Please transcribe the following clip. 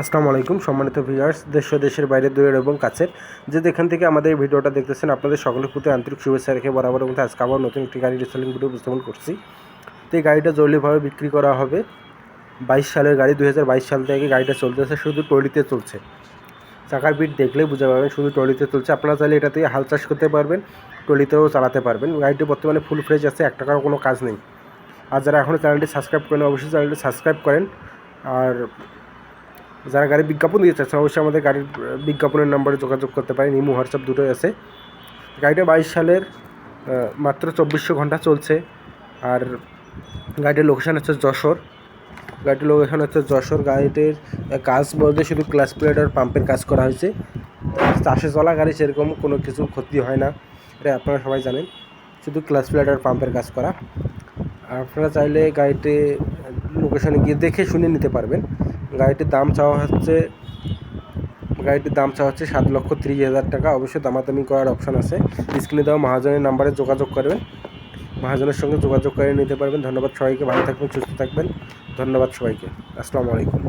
আসসালামু আলাইকুম, সম্মানিত ভিউয়ার্স, দেশ ও দেশের বাইরে, দূরের এবং কাছের। যে যেখান থেকে আমাদের এই ভিডিওটা দেখতেছেন, আপনাদের সকলের প্রতি আন্তরিক শুভেচ্ছা রেখে বরাবর মধ্যে আজকে আবার নতুন একটি গাড়ি রিসেলিং ভিডিও উপস্থাপন করছি। তো এই গাড়িটা জরুরিভাবে বিক্রি করা হবে। বাইশ সালের গাড়ি দু হাজার বাইশ সাল থেকে গাড়িটা চলতেছে শুধু ট্রলিতে চলছে। চাকার বিট দেখলে বুঝতে পারবেন শুধু ট্রলিতে চলছে। আপনারা চাইলে এটা থেকে হাল চাষ করতে পারবেন, ট্রলিতেও চালাতে পারবেন। গাড়িটি বর্তমানে ফুল ফ্রেশ আছে, এক টাকার কোনো কাজ নেই। আর যারা এখনও চ্যানেলটি সাবস্ক্রাইব করেন অবশ্যই চ্যানেলটি সাবস্ক্রাইব করেন। আর যারা গাড়ির বিজ্ঞাপন দিতে চাচ্ছেন অবশ্যই আমাদের গাড়ির বিজ্ঞাপনের নাম্বারে যোগাযোগ করতে পারেন ইমো হোয়াটসঅ্যাপ দুটোই আছে। গাড়িটা বাইশ সালের মাত্র চব্বিশশো ঘণ্টা চলছে। আর গাড়িটির লোকেশান হচ্ছে যশোর। গাড়িটির লোকেশান হচ্ছে যশোর। গাড়িটির কাজ বলতে শুধু ক্লাস প্লেট আর পাম্পের কাজ করা হয়েছে। চাষে চলা গাড়ি সেরকম কোনো কিছু ক্ষতি হয় না। এটা আপনারা সবাই জানেন। শুধু ক্লাস প্লেট আর পাম্পের কাজ করা। আপনারা চাইলে গাড়িটি লোকেশানে গিয়ে দেখে শুনে নিতে পারবেন। গাড়িটির দাম চাওয়া হচ্ছে, গাড়িটির দাম চাওয়া হচ্ছে সাত লক্ষ ত্রিশ হাজার টাকা। অবশ্যই দামাদামি করার অপশান আছে। স্ক্রিনে দেওয়া মহাজনের নাম্বারে যোগাযোগ করবেন। মহাজনের সঙ্গে যোগাযোগ করে নিতে পারবেন। ধন্যবাদ সবাইকে। ভালো থাকবেন, সুস্থ থাকবেন। ধন্যবাদ সবাইকে। আসসালামু আলাইকুম।